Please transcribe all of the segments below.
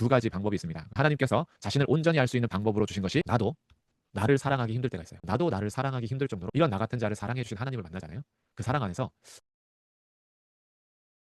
두 가지 방법이 있습니다. 하나님께서 자신을 온전히 알 수 있는 방법으로 주신 것이 나도 나를 사랑하기 힘들 때가 있어요. 나도 나를 사랑하기 힘들 정도로 이런 나 같은 자를 사랑해 주신 하나님을 만나잖아요. 그 사랑 안에서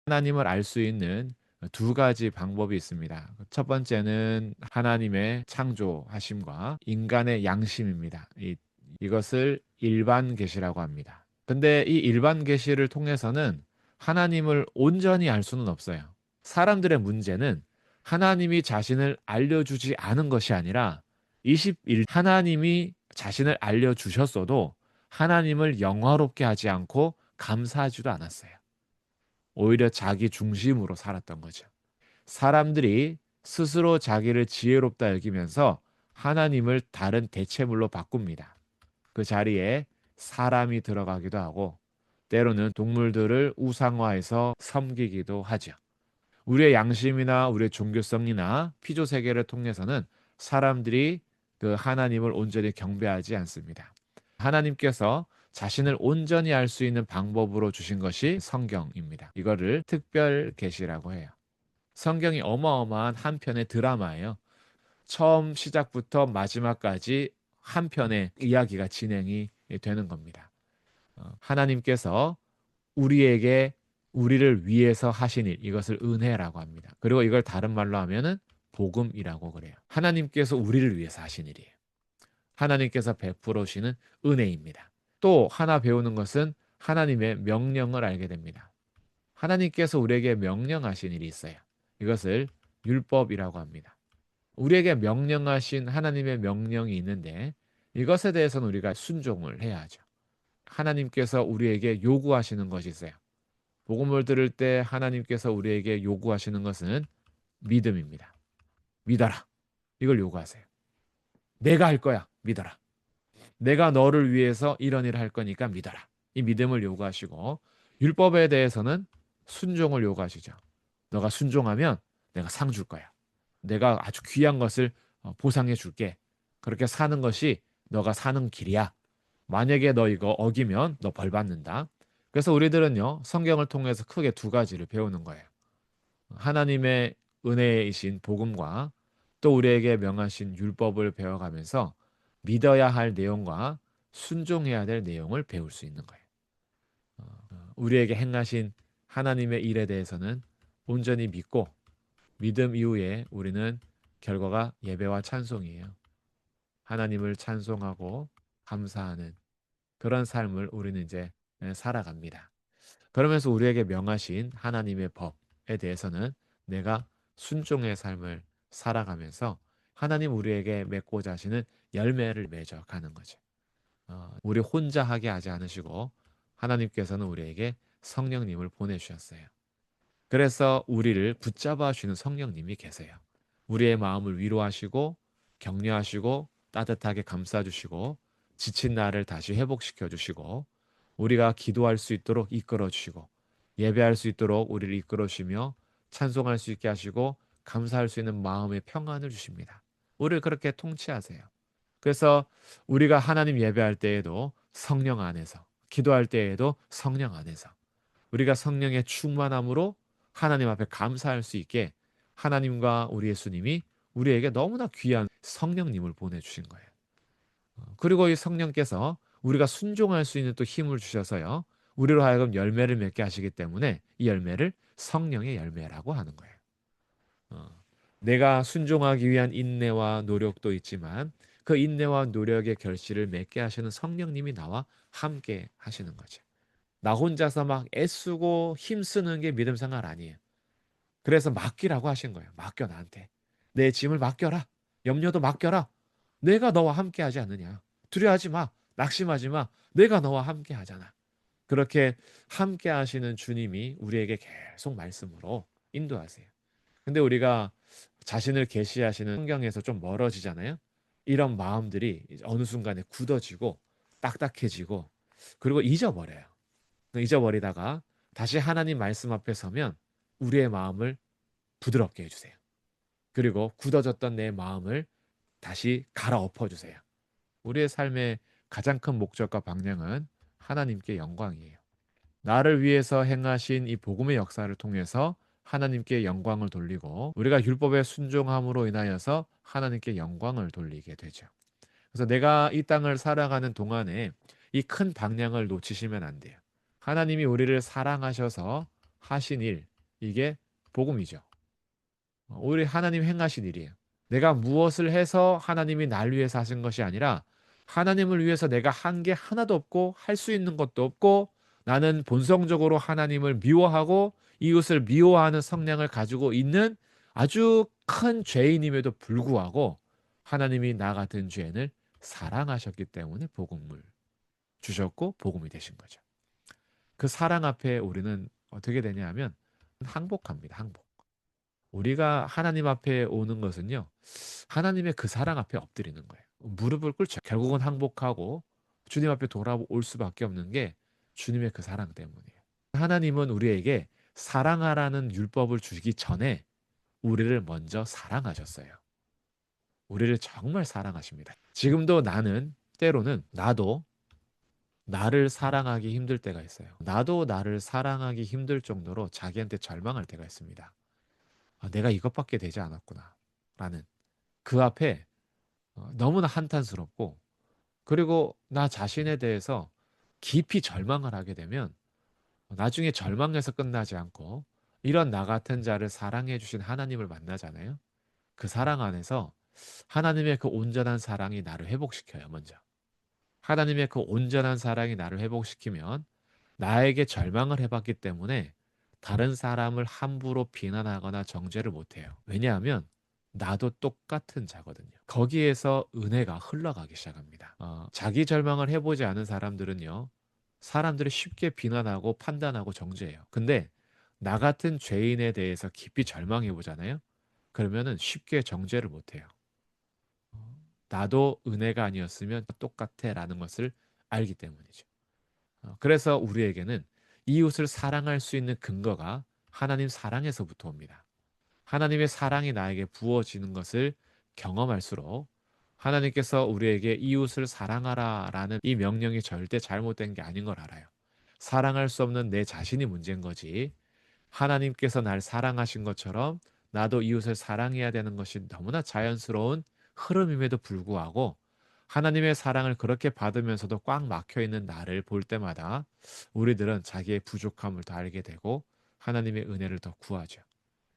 하나님을 알 수 있는 두 가지 방법이 있습니다. 첫 번째는 하나님의 창조하심과 인간의 양심입니다. 이, 이것을 일반 계시라고 합니다. 근데 이 일반 계시를 통해서는 하나님을 온전히 알 수는 없어요. 사람들의 문제는 하나님이 자신을 알려주지 않은 것이 아니라 21 하나님이 자신을 알려주셨어도 하나님을 영화롭게 하지 않고 감사하지도 않았어요. 오히려 자기 중심으로 살았던 거죠. 사람들이 스스로 자기를 지혜롭다 여기면서 하나님을 다른 대체물로 바꿉니다. 그 자리에 사람이 들어가기도 하고 때로는 동물들을 우상화해서 섬기기도 하죠. 우리의 양심이나 우리의 종교성이나 피조 세계를 통해서는 사람들이 그 하나님을 온전히 경배하지 않습니다. 하나님께서 자신을 온전히 알 수 있는 방법으로 주신 것이 성경입니다. 이거를 특별 계시라고 해요. 성경이 어마어마한 한 편의 드라마예요. 처음 시작부터 마지막까지 한 편의 이야기가 진행이 되는 겁니다. 어, 하나님께서 우리에게 우리를 위해서 하신 일 이것을 은혜라고 합니다. 그리고 이걸 다른 말로 하면은 복음이라고 그래요. 하나님께서 우리를 위해서 하신 일이에요. 하나님께서 베풀어주시는 은혜입니다. 또 하나 배우는 것은 하나님의 명령을 알게 됩니다. 하나님께서 우리에게 명령하신 일이 있어요. 이것을 율법이라고 합니다. 우리에게 명령하신 하나님의 명령이 있는데 이것에 대해서는 우리가 순종을 해야 하죠. 하나님께서 우리에게 요구하시는 것이 있어요. 복음을 들을 때 하나님께서 우리에게 요구하시는 것은 믿음입니다. 믿어라. 이걸 요구하세요. 내가 할 거야. 믿어라. 내가 너를 위해서 이런 일을 할 거니까 믿어라. 이 믿음을 요구하시고 율법에 대해서는 순종을 요구하시죠. 너가 순종하면 내가 상 줄 거야. 내가 아주 귀한 것을 어, 보상해 줄게. 그렇게 사는 것이 너가 사는 길이야. 만약에 너 이거 어기면 너 벌 받는다. 그래서 우리들은요, 성경을 통해서 크게 두 가지를 배우는 거예요. 하나님의 은혜이신 복음과 또 우리에게 명하신 율법을 배워가면서 믿어야 할 내용과 순종해야 될 내용을 배울 수 있는 거예요. 어, 우리에게 행하신 하나님의 일에 대해서는 온전히 믿고 믿음 이후에 우리는 결과가 예배와 찬송이에요. 하나님을 찬송하고 감사하는 그런 삶을 우리는 이제 살아갑니다. 그러면서 우리에게 명하신 하나님의 법에 대해서는 내가 순종의 삶을 살아가면서 하나님 우리에게 맺고자 하시는 열매를 맺어 가는 거죠. 어, 우리 혼자 하게 하지 않으시고 하나님께서는 우리에게 성령님을 보내주셨어요. 그래서 우리를 붙잡아 주시는 성령님이 계세요. 우리의 마음을 위로하시고 격려하시고 따뜻하게 감싸 주시고 지친 나를 다시 회복시켜 주시고 우리가 기도할 수 있도록 이끌어 주시고 예배할 수 있도록 우리를 이끌어 주시며 찬송할 수 있게 하시고 감사할 수 있는 마음의 평안을 주십니다. 우리를 그렇게 통치하세요. 그래서 우리가 하나님 예배할 때에도 성령 안에서, 기도할 때에도 성령 안에서, 우리가 성령의 충만함으로 하나님 앞에 감사할 수 있게 하나님과 우리 예수님이 우리에게 너무나 귀한 성령님을 보내주신 거예요. 어, 그리고 이 성령께서 우리가 순종할 수 있는 또 힘을 주셔서요. 우리로 하여금 열매를 맺게 하시기 때문에 이 열매를 성령의 열매라고 하는 거예요. 어, 내가 순종하기 위한 인내와 노력도 있지만 그 인내와 노력의 결실을 맺게 하시는 성령님이 나와 함께 하시는 거죠. 나 혼자서 막 애쓰고 힘쓰는 게 믿음 생활 아니에요. 그래서 맡기라고 하신 거예요. 맡겨 나한테. 내 짐을 맡겨라. 염려도 맡겨라. 내가 너와 함께 하지 않느냐. 두려워하지 마. 낙심하지 마. 내가 너와 함께 하잖아. 그렇게 함께 하시는 주님이 우리에게 계속 말씀으로 인도하세요. 근데 우리가 자신을 계시하시는 환경에서 좀 멀어지잖아요. 이런 마음들이 어느 순간에 굳어지고 딱딱해지고 그리고 잊어버려요. 잊어버리다가 다시 하나님 말씀 앞에 서면 우리의 마음을 부드럽게 해주세요. 그리고 굳어졌던 내 마음을 다시 갈아엎어 주세요. 우리의 삶의 가장 큰 목적과 방향은 하나님께 영광이에요. 나를 위해서 행하신 이 복음의 역사를 통해서 하나님께 영광을 돌리고 우리가 율법에 순종함으로 인하여서 하나님께 영광을 돌리게 되죠. 그래서 내가 이 땅을 살아가는 동안에 이 큰 방향을 놓치시면 안 돼요. 하나님이 우리를 사랑하셔서 하신 일, 이게 복음이죠. 우리 하나님 행하신 일이에요. 내가 무엇을 해서 하나님이 날 위해서 하신 것이 아니라 하나님을 위해서 내가 한 게 하나도 없고 할 수 있는 것도 없고 나는 본성적으로 하나님을 미워하고 이웃을 미워하는 성향을 가지고 있는 아주 큰 죄인임에도 불구하고 하나님이 나 같은 죄인을 사랑하셨기 때문에 복음을 주셨고 복음이 되신 거죠. 그 사랑 앞에 우리는 어떻게 되냐 하면 항복합니다. 항복. 우리가 하나님 앞에 오는 것은요. 하나님의 그 사랑 앞에 엎드리는 거예요. 무릎을 꿇죠. 결국은 항복하고 주님 앞에 돌아올 수밖에 없는 게 주님의 그 사랑 때문이에요. 하나님은 우리에게 사랑하라는 율법을 주기 전에 우리를 먼저 사랑하셨어요. 우리를 정말 사랑하십니다. 지금도 나는 때로는 나도 나를 사랑하기 힘들 때가 있어요. 나도 나를 사랑하기 힘들 정도로 자기한테 절망할 때가 있습니다. 아, 내가 이것밖에 되지 않았구나. 라는 그 앞에 어, 너무나 한탄스럽고 그리고 나 자신에 대해서 깊이 절망을 하게 되면 나중에 절망에서 끝나지 않고 이런 나 같은 자를 사랑해 주신 하나님을 만나잖아요. 그 사랑 안에서 하나님의 그 온전한 사랑이 나를 회복시켜요, 먼저. 하나님의 그 온전한 사랑이 나를 회복시키면 나에게 절망을 해봤기 때문에 다른 사람을 함부로 비난하거나 정죄를 못해요. 왜냐하면 나도 똑같은 자거든요. 거기에서 은혜가 흘러가기 시작합니다. 어, 자기 절망을 해보지 않은 사람들은요, 사람들이 쉽게 비난하고 판단하고 정죄해요. 근데 나 같은 죄인에 대해서 깊이 절망해 보잖아요. 그러면은 쉽게 정죄를 못해요. 어, 나도 은혜가 아니었으면 똑같아라는 것을 알기 때문이죠. 어, 그래서 우리에게는 이웃을 사랑할 수 있는 근거가 하나님 사랑에서부터 옵니다. 하나님의 사랑이 나에게 부어지는 것을 경험할수록 하나님께서 우리에게 이웃을 사랑하라 라는 이 명령이 절대 잘못된 게 아닌 걸 알아요. 사랑할 수 없는 내 자신이 문제인 거지. 하나님께서 날 사랑하신 것처럼 나도 이웃을 사랑해야 되는 것이 너무나 자연스러운 흐름임에도 불구하고 하나님의 사랑을 그렇게 받으면서도 꽉 막혀 있는 나를 볼 때마다 우리들은 자기의 부족함을 더 알게 되고 하나님의 은혜를 더 구하죠.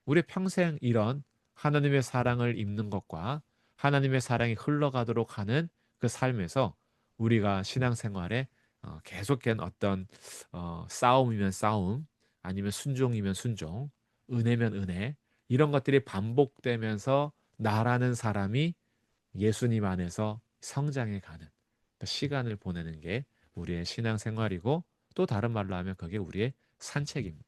우리 평생 이런 하나님의 사랑을 입는 것과 하나님의 사랑이 흘러가도록 하는 그 삶에서 우리가 신앙생활에 어, 계속된 어떤 어, 싸움이면 싸움, 아니면 순종이면 순종, 은혜면 은혜 이런 것들이 반복되면서 나라는 사람이 예수님 안에서 성장해 가는 그 시간을 보내는 게 우리의 신앙생활이고 또 다른 말로 하면 그게 우리의 산책입니다.